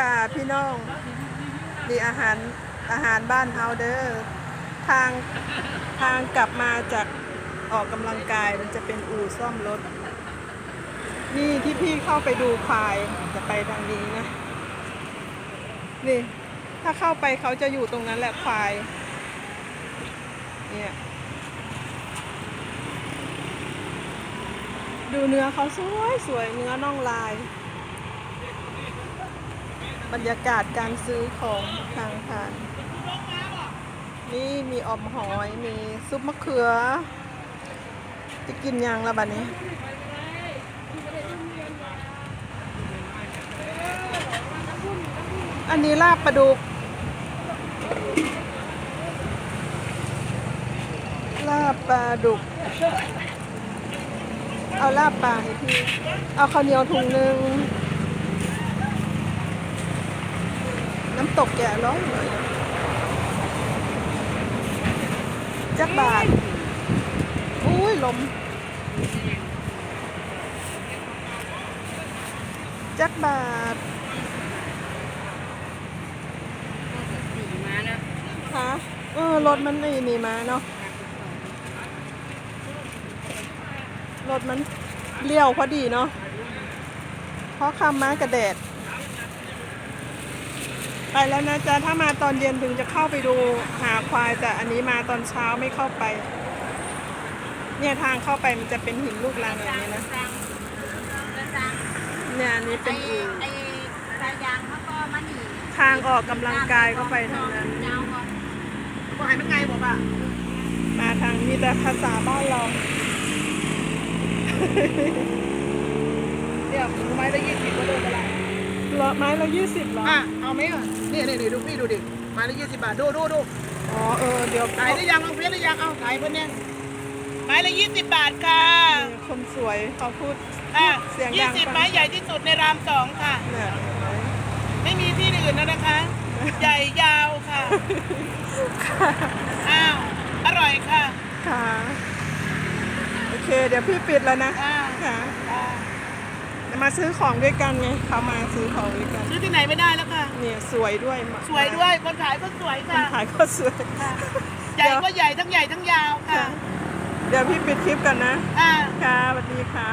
ค่ะพี่น้องมีอาหารอาหารบ้านเฮาเด้อทางทางกลับมาจากออกกำลังกายมันจะเป็นอู่ซ่อมรถ นี่ที่พี่เข้าไปดูควายจะไปทางนี้นะ นี่ ถ้าเข้าไปเขาจะอยู่ตรงนั้นแหละควาย เนี่ย ดูเนื้อเขาสวยสวยเนื้อน่องลาย บรรยากาศการซื้อของทางผ่าน นี่มีอมหอยมีซุปมะเขือ จะกินยังละบัดนี้อันนี้ลาบปลาดุก ลาบปลาดุก เอาลาบปลาให้พี่ เอาข้าวเหนียวถุงหนึ่ง น้ำตกแก่ร้อยเลยจักบาทอุ้ยลมจักบาทมาแล้วคะเออรถมันนี่นี่มาเนาะรถมันเลี้ยวพอดีเนาะเพราะคำมากระแดด ไปแล้วนะจ๊ะ ถ้ามาตอนเย็นถึงจะเข้าไปดูหาควาย แต่อันนี้มาตอนเช้าไม่เข้าไป เนี่ยทางเข้าไปมันจะเป็นหินลูกรังอย่างนี้นะ เนี่ยอันนี้เป็นอู่ไอ้สายยางเขาก็มาหนีทางออกกำลังกายก็ไปทางนั้นยาวก่อนก็ให้มันไงบอกอะมาทางมีแต่ภาษาบ้านเราเนี่ยไม้ละยี่สิบก็เดินไปละ เหรอไม้ละยี่สิบเหรออะเอาไหมอะนี่นี่นี่ดูพี่ดูดิไม้ละยี่สิบบาทดูดูดูอ๋อเออเดี๋ยวถ่ายได้ยังเอาเฟียสได้ยังเอาถ่ายเพื่อนเนี่ยไม้ละยี่สิบบาทค่ะคนสวยเขาพูดอะเสียงยี่ดังสิบฟังไม้ใหญ่ที่สุดในรามสองค่ะเนี่ยเห็นไหมไม่มีที่อื่นแล้วนะคะ ใหญ่ยาวค่ะอ้าวอร่อยค่ะค่ะโอเค เดี๋ยวพี่ปิดแล้วนะอ่าค่ะอ่า มาซื้อของด้วยกันไงเขามาซื้อของด้วยกัน ซื้อที่ไหนไม่ได้แล้วค่ะ เนี่ยสวยด้วยมาสวยด้วยคนขายก็สวยคนค่ะขายก็สวยใหญ่ก็ใหญ่ทั้งใหญ่ทั้งยาวค่ะเดี๋ยวพี่ปิดคลิปกันนะ อ่า ค่ะสวัสดีค่ะ